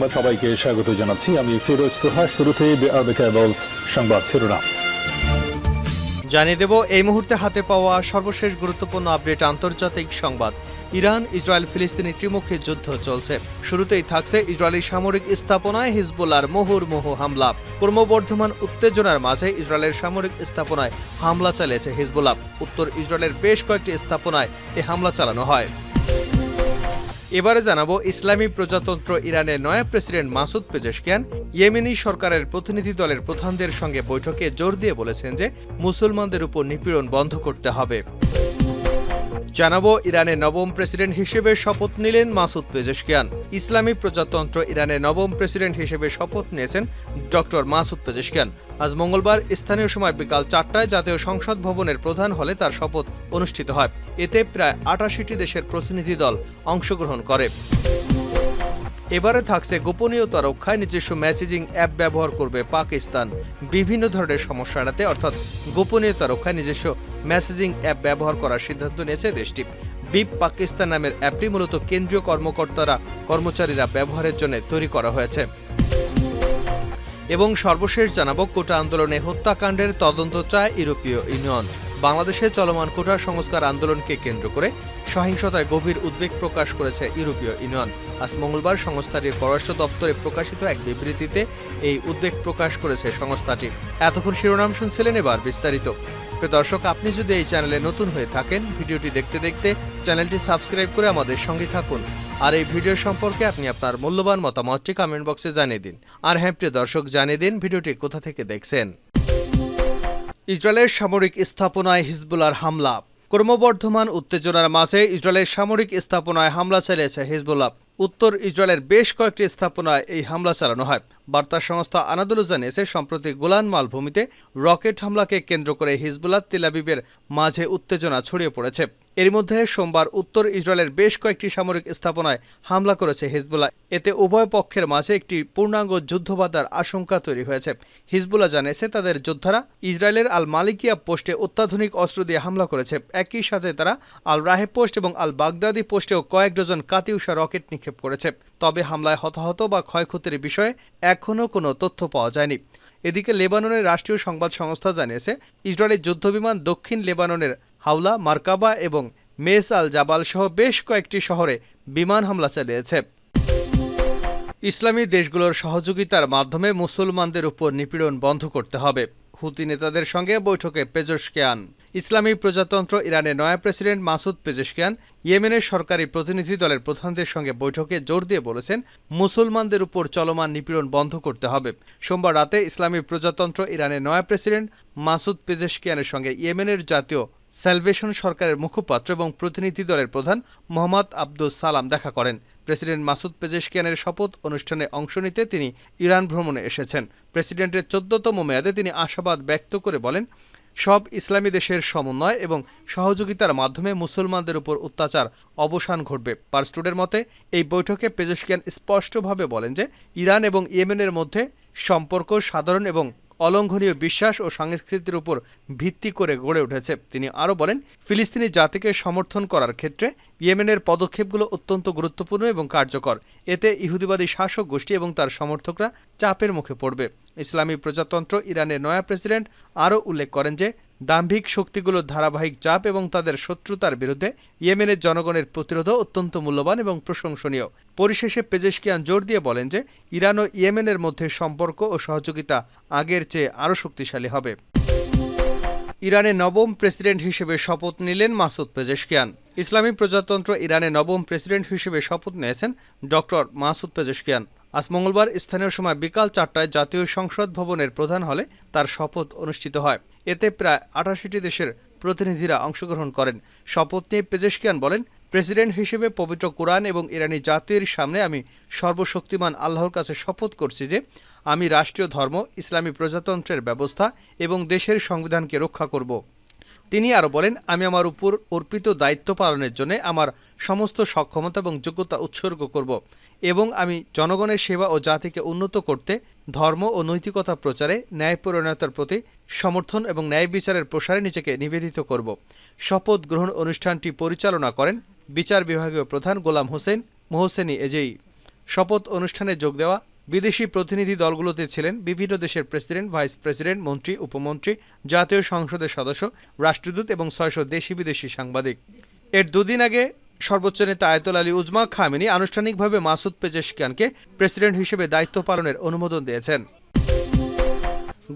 সংবাদ সবাইকে স্বাগত জানাচ্ছি। আমি ফিরোজ তোহা কেবলস সংবাদ শিরোনাম। জানিয়ে দেব, এই মুহূর্তে হাতে পাওয়া সর্বশেষ গুরুত্বপূর্ণ আপডেট আন্তর্জাতিক সংবাদ। ইরান, ইসরায়েল, ফিলিস্তিনি ত্রিমুখী যুদ্ধ চলছে। শুরুতেই থাকছে ইসরায়েলি সামরিক স্থাপনায় হিজবুল্লার মুহুর্মুহু হামলা। ক্রমবর্ধমান উত্তেজনার মাঝে ইসরায়েলের সামরিক স্থাপনায় হামলা চালিয়েছে হিজবুল্লাহ। উত্তর ইসরায়েলের বেশ কয়েকটি স্থাপনায় এ হামলা চালানো হয়। এবারে জানাব ইসলামী প্রজাতন্ত্র ইরানের নয়া প্রেসিডেন্ট মাসুদ পেজেশকিয়ান। ইয়েমেনি সরকারের প্রতিনিধি দলের প্রধানদের সঙ্গে বৈঠকে জোর দিয়ে বলেছেন যে মুসলমানদের উপর নিপীড়ন বন্ধ করতে হবে। জানাব ইরানের নবম প্রেসিডেন্ট হিসেবে শপথ নিলেন মাসুদ পেজেশকিয়ান। ইসলামী প্রজাতন্ত্র ইরানের নবম প্রেসিডেন্ট হিসেবে শপথ নিয়েছেন ডক্টর মাসুদ পেজেশকিয়ান। আজ মঙ্গলবার স্থানীয় সময় বিকাল চারটায় জাতীয় সংসদ ভবনের প্রধান হলে তার শপথ অনুষ্ঠিত হয়। এতে প্রায় আটাশিটি দেশের প্রতিনিধি দল অংশগ্রহণ করে। এবারে থাকছে গোপনীয়তা রক্ষায় নিজস্ব মেসেজিং অ্যাপ ব্যবহার করবে পাকিস্তান। বিভিন্ন ধরনের সমস্যা এড়াতে, অর্থাৎ গোপনীয়তা রক্ষায় নিজস্ব মেসেজিং অ্যাপ ব্যবহার করার সিদ্ধান্ত নিয়েছে দেশটি। বিপ পাকিস্তান নামের অ্যাপটি মূলত কেন্দ্রীয় কর্মকর্তারা, কর্মচারীরা ব্যবহারের জন্য তৈরি করা হয়েছে। এবং সর্বশেষ জানাব, কোটা আন্দোলনে হত্যাকাণ্ডের তদন্ত চায় ইউরোপীয় ইউনিয়ন। বাংলাদেশে চলমান কোটা সংস্কার আন্দোলনকে কেন্দ্র করে সহিংসতায় গভীর উদ্বেগ প্রকাশ করেছে ইউরোপীয় ইউনিয়ন। আজ মঙ্গলবার সংস্থাটির পররাষ্ট্র দপ্তরে প্রকাশিত এক বিবৃতিতে এই উদ্বেগ প্রকাশ করেছে সংস্থাটি। এতক্ষণ শিরোনাম শুনছিলেন এবার বিস্তারিত। দর্শক, আপনি যদি এই চ্যানেলে নতুন হয়ে থাকেন, ভিডিওটি দেখতে দেখতে চ্যানেলটি সাবস্ক্রাইব করে আমাদের সঙ্গে থাকুন। আর এই ভিডিও সম্পর্কে আপনি আপনার মূল্যবান মতামতটি কমেন্ট বক্সে জানিয়ে দিন। আর হ্যাঁ প্রিয় দর্শক, জানিয়ে দিন ভিডিওটি কোথা থেকে দেখছেন। ইসরায়েলের সামরিক স্থাপনায় হিজবুলার হামলা। ক্রমবর্ধমান উত্তেজনার মাঝে ইসরায়েলের সামরিক স্থাপনায় হামলা চালিয়েছে হিজবুল্লাহ। উত্তর ইসরায়েলের বেশ কয়েকটি স্থাপনায় এই হামলা চালানো হয়। বার্তা সংস্থা আনাদুলু জানিয়েছে সম্প্রতি গোলান মালভূমিতে রকেট হামলাকে কেন্দ্র করে হিজবুল্লাহ তেলাবিবের মাঝে উত্তেজনা ছড়িয়ে পড়েছে। এর মধ্যে সোমবার উত্তর ইসরায়েলের বেশ কয়েকটি সামরিক স্থাপনায় হামলা করেছে হিজবুল্লাহ। এতে উভয় পক্ষের মাঝে একটি পূর্ণাঙ্গ যুদ্ধ বাধার আশঙ্কা তৈরি হয়েছে। হিজবুল্লাহ জানিয়েছে, তাদের যোদ্ধারা ইসরায়েলের আল মালিকিয়া পোস্টে অত্যাধুনিক অস্ত্র দিয়ে হামলা করেছে। একই সাথে তারা আল রাহেব পোস্ট এবং আল বাগদাদি পোস্টেও কয়েক ডজন কাতিউষা রকেট নিক্ষেপ করেছে। তবে হামলায় হতাহত বা ক্ষয়ক্ষতির বিষয়ে এখনও কোনো তথ্য পাওয়া যায়নি। এদিকে লেবাননের রাষ্ট্রীয় সংবাদ সংস্থা জানিয়েছে, ইসরায়েলের যুদ্ধবিমান দক্ষিণ লেবাননের হাওলা, মার্কাবা এবং মেস আল জাবাল সহ বেশ কয়েকটি শহরে বিমান হামলা চালিয়েছে। ইসলামী দেশগুলোর সহযোগিতার মাধ্যমে মুসলমানদের উপর নিপীড়ন বন্ধ করতে হবে। হুতি নেতাদের সঙ্গে বৈঠকে পেজশকিয়ান ইসলামী প্রজাতন্ত্র ইরানের নয়া প্রেসিডেন্ট মাসুদ পেজেশকিয়ান ইয়েমেনের সরকারি প্রতিনিধি দলের প্রধানদের সঙ্গে বৈঠকে জোর দিয়ে বলেছেন, মুসলমানদের উপর চলমান নিপীড়ন বন্ধ করতে হবে। সোমবার রাতে ইসলামী প্রজাতন্ত্র ইরানের নয়া প্রেসিডেন্ট মাসুদ পেজেশকিয়ানের সঙ্গে ইয়েমেনের জাতীয় স্যালভেশন সরকারের মুখপাত্র এবং প্রতিনিধি দলের প্রধান মোহাম্মদ আব্দুল সালাম দেখা করেন। প্রেসিডেন্ট মাসুদ পেজেশকিয়ানের শপথ অনুষ্ঠানে অংশ নিতে তিনি ইরান ভ্রমণে এসেছেন। প্রেসিডেন্টের চোদ্দতম মেয়াদে তিনি আশাবাদ ব্যক্ত করে বলেন সব ইসলামী দেশের সমন্বয় এবং সহযোগিতার মাধ্যমে মুসলমানদের উপর অত্যাচার, অবসান ঘটবে। পারস্টুডের মতে, এই বৈঠকে পেজস্কিয়ান স্পষ্টভাবে বলেন যে, ইরান এবং ইয়েমেনের মধ্যে সম্পর্ক সাধারণ এবং অলঙ্ঘনীয় বিশ্বাস ও সংস্কৃতির উপর ভিত্তি করে গড়ে উঠেছে। তিনি আরও বলেন, ফিলিস্তিনি জাতিকে সমর্থন করার ক্ষেত্রে ইয়েমেনের পদক্ষেপগুলো অত্যন্ত গুরুত্বপূর্ণ এবং কার্যকর। এতে ইহুদিবাদী শাসক গোষ্ঠী এবং তার সমর্থকরা চাপের মুখে পড়বে। ইসলামী প্রজাতন্ত্র ইরানের নয়া প্রেসিডেন্ট আরও উল্লেখ করেন যে দাম্ভিক শক্তিগুলোর ধারাবাহিক চাপ এবং তাদের শত্রুতার বিরুদ্ধে ইয়েমেনের জনগণের প্রতিরোধও অত্যন্ত মূল্যবান এবং প্রশংসনীয়। পরিশেষে পেজেশকিয়ান জোর দিয়ে বলেন যে, ইরান ও ইয়েমেনের মধ্যে সম্পর্ক ও সহযোগিতা আগের চেয়ে আরও শক্তিশালী হবে। ইরানের নবম প্রেসিডেন্ট হিসেবে শপথ নিলেন মাসুদ পেজেশকিয়ান। ইসলামী প্রজাতন্ত্র ইরানের নবম প্রেসিডেন্ট হিসেবে শপথ নিয়েছেন ডক্টর মাসুদ পেজেশকিয়ান। আজ মঙ্গলবার স্থানীয় সময় বিকাল চারটায় জাতীয় সংসদ ভবনের প্রধান হলে তার শপথ অনুষ্ঠিত হয়। এতে প্রায় আটাশিটি দেশের প্রতিনিধিরা অংশগ্রহণ করেন। শপথ নিয়ে পেজেশকিয়ান বলেন, প্রেসিডেন্ট হিসেবে পবিত্র কোরআন এবং ইরানি জাতির সামনে আমি সর্বশক্তিমান আল্লাহর কাছে শপথ করছি যে, আমি রাষ্ট্রীয় ধর্ম, ইসলামী প্রজাতন্ত্রের ব্যবস্থা এবং দেশের সংবিধানকে রক্ষা করব। তিনি আরও বলেন, আমি আমার উপর অর্পিত দায়িত্ব পালনের জন্য আমার সমস্ত সক্ষমতা এবং যোগ্যতা উৎসর্গ করব এবং আমি জনগণের সেবা ও জাতিকে উন্নত করতে, ধর্ম ও নৈতিকতা প্রচারে ন্যায়পরায়ণতার প্রতি সমর্থন এবং ন্যায় বিচারের প্রসারে নিজেকে নিবেদিত করব। শপথ গ্রহণ অনুষ্ঠানটি পরিচালনা করেন বিচার বিভাগীয় প্রধান গোলাম হোসেন মোহসেনি এজেই। শপথ অনুষ্ঠানে যোগ দেওয়া বিদেশি প্রতিনিধি দলগুলোতে ছিলেন বিভিন্ন দেশের প্রেসিডেন্ট, ভাইস প্রেসিডেন্ট, মন্ত্রী, উপমন্ত্রী, জাতীয় সংসদের সদস্য, রাষ্ট্রদূত এবং ছয়শো দেশি বিদেশি সাংবাদিক। এর দুদিন আগে সর্বোচ্চ নেতা আয়তুল আলী উজমা খামিনি আনুষ্ঠানিকভাবে মাসুদ পেজেশকিয়ানকে প্রেসিডেন্ট হিসেবে দায়িত্ব পালনের অনুমোদন দিয়েছেন।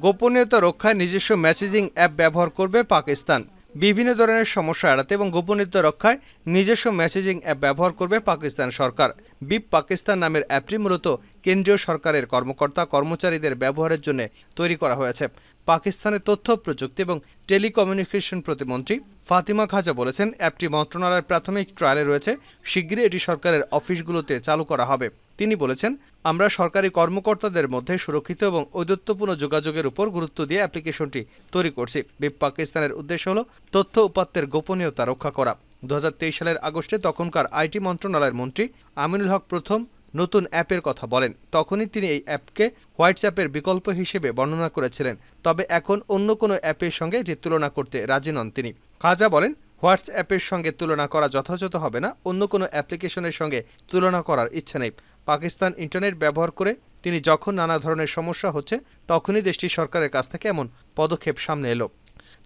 গোপনীয়তা রক্ষায় নিজস্ব মেসেজিং অ্যাপ ব্যবহার করবে পাকিস্তান। বিভিন্ন ধরনের সমস্যা এড়াতে এবং গোপনীয়তা রক্ষায় নিজস্ব মেসেজিং অ্যাপ ব্যবহার করবে পাকিস্তান সরকার। বিপ পাকিস্তান নামের অ্যাপটি মূলত কেন্দ্রীয় সরকারের কর্মকর্তা কর্মচারীদের ব্যবহারের জন্য তৈরি করা হয়েছে। পাকিস্তানের তথ্য, প্রযুক্তি এবং টেলিকমিউনিকেশন প্রতিমন্ত্রী ফাতিমা খাজা বলেছেন, অ্যাপটি মন্ত্রণালয়ের প্রাথমিক ট্রায়ালে রয়েছে। শিগগিরই এটি সরকারের অফিসগুলোতে চালু করা হবে। তিনি বলেছেন, আমরা সরকারি কর্মকর্তাদের মধ্যে সুরক্ষিত এবং ঔদত্যপূর্ণ যোগাযোগের উপর গুরুত্ব দিয়ে অ্যাপ্লিকেশনটি তৈরি করছি। বিপ পাকিস্তানের উদ্দেশ্য হল তথ্য উপাত্তের গোপনীয়তা রক্ষা করা। দু হাজার তেইশ সালের আগস্টে তখনকার আইটি মন্ত্রণালয়ের মন্ত্রী আমিনুল হক প্রথম নতুন অ্যাপের কথা বলেন। তখনই তিনি এই অ্যাপকে হোয়াটসঅ্যাপের বিকল্প হিসেবে বর্ণনা করেছিলেন। তবে এখন অন্য কোনো অ্যাপের সঙ্গে এটি তুলনা করতে রাজি নন তিনি। খাজা বলেন, হোয়াটসঅ্যাপের সঙ্গে তুলনা করা যথাযথ হবে না, অন্য কোনো অ্যাপ্লিকেশনের সঙ্গে তুলনা করার ইচ্ছা নেই। পাকিস্তান ইন্টারনেট ব্যবহার করে তিনি যখন নানা ধরনের সমস্যা হচ্ছে, তখনই দেশটির সরকারের কাছ থেকে এমন পদক্ষেপ সামনে এলো।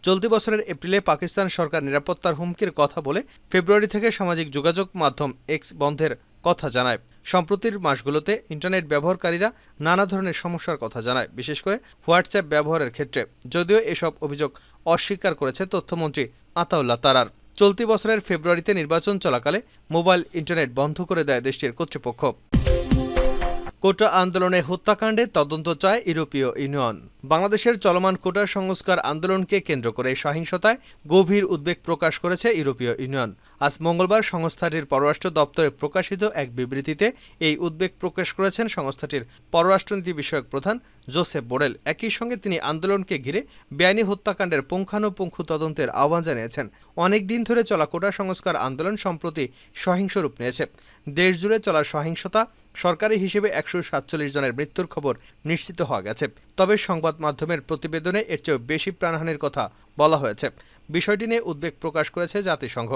চলতি বছরের এপ্রিলে পাকিস্তান সরকার নিরাপত্তার হুমকির কথা বলে ফেব্রুয়ারি থেকে সামাজিক যোগাযোগ মাধ্যম এক্স বন্ধের কথা জানায়। সম্প্রতির মাসগুলোতে ইন্টারনেট ব্যবহারকারীরা নানা ধরনের সমস্যার কথা জানায়, বিশেষ করে হোয়াটসঅ্যাপ ব্যবহারের ক্ষেত্রে। যদিও এসব অভিযোগ অস্বীকার করেছে তথ্যমন্ত্রী আতাউল্লাহ তারার। চলতি বছরের ফেব্রুয়ারিতে নির্বাচন চলাকালে মোবাইল ইন্টারনেট বন্ধ করে দেয় দেশটির কর্তৃপক্ষ। কোটা আন্দোলনে হত্যাকাণ্ডে তদন্ত চায় ইউরোপীয় ইউনিয়ন। বাংলাদেশের চলমান কোটা সংস্কার আন্দোলনকে কেন্দ্র করে সহিংসতায় গভীর উদ্বেগ প্রকাশ করেছে ইউরোপীয় ইউনিয়ন। আজ মঙ্গলবার সংস্থাটির পররাষ্ট্র দপ্তরে প্রকাশিত এক বিবৃতিতে এই উদ্বেগ প্রকাশ করেছেন সংস্থাটির পররাষ্ট্রনীতি বিষয়ক প্রধান জোসেফ বোরেল। একই সঙ্গে তিনি আন্দোলনকে ঘিরে বেআইনি হত্যাকাণ্ডের পুঙ্খানুপুঙ্খ তদন্তের আহ্বান জানিয়েছেন। অনেক দিন ধরে চলা কোটা সংস্কার আন্দোলন সম্প্রতি সহিংস রূপ নিয়েছে দেশজুড়ে চলা সহিংসতা সরকারি হিসেবে একশো সাতচল্লিশ জনের মৃত্যুর খবর নিশ্চিত হওয়া গেছে। তবে সংবাদ মাধ্যমের প্রতিবেদনে এর চেয়েও বেশি প্রাণহানির কথা বলা হয়েছে। বিষয়টি নিয়ে উদ্বেগ প্রকাশ করেছে জাতিসংঘ।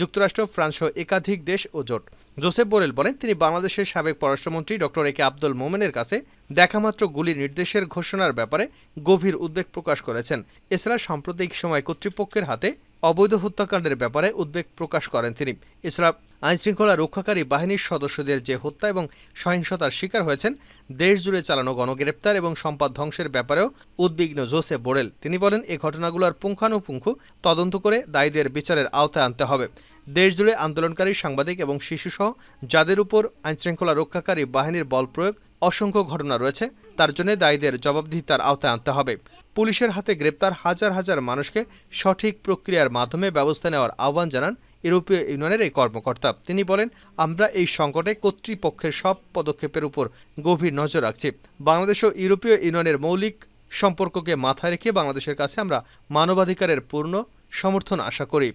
যুক্তরাষ্ট্র, ফ্রান্স সহ একাধিক দেশ ও জোট। জোসেফ বোরেল বলেন, তিনি বাংলাদেশের সাবেক পররাষ্ট্রমন্ত্রী ডক্টর এ কে আব্দুল মোমেনের কাছে দেখামাত্র গুলি নির্দেশের ঘোষণার ব্যাপারে গভীর উদ্বেগ প্রকাশ করেছেন। এছাড়া সাম্প্রতিক সময় কর্তৃপক্ষের হাতে অবৈধ হত্যাকাণ্ডের ব্যাপারে উদ্বেগ প্রকাশ করেন তিনি। এছাড়া আইনশৃঙ্খলা রক্ষাকারী বাহিনীর সদস্যদের যে হত্যা এবং সহিংসতার শিকার হয়েছেন দেশ জুড়ে চালানো গণগ্রেপ্তার এবং সম্পদ ধ্বংসের ব্যাপারেও উদ্বিগ্ন জোসেফ বোরেল। তিনি বলেন, এ ঘটনাগুলোর পুঙ্খানুপুঙ্খ তদন্ত করে দায়ীদের বিচারের আওতায় আনতে হবে। দেশজুড়ে আন্দোলনকারী সাংবাদিক এবং শিশুসহ যাদের উপর আইনশৃঙ্খলা রক্ষাকারী বাহিনীর বল প্রয়োগ অসংখ্য ঘটনা রয়েছে, তার জন্য দায়ীদের জবাবদিহিতার আওতায় আনতে হবে। পুলিশের হাতে গ্রেপ্তার হাজার হাজার মানুষকে সঠিক প্রক্রিয়ার মাধ্যমে ব্যবস্থা নেওয়ার আহ্বান জানান ইউরোপীয় ইউনিয়নের এই কর্মকর্তা। তিনি বলেন, আমরা এই সংকটে কর্তৃপক্ষের সব পদক্ষেপের উপর গভীর নজর রাখছি। বাংলাদেশ ও ইউরোপীয় ইউনিয়নের মৌলিক সম্পর্ককে মাথায় রেখে বাংলাদেশের কাছে আমরা মানবাধিকারের পূর্ণ সমর্থন আশা করি।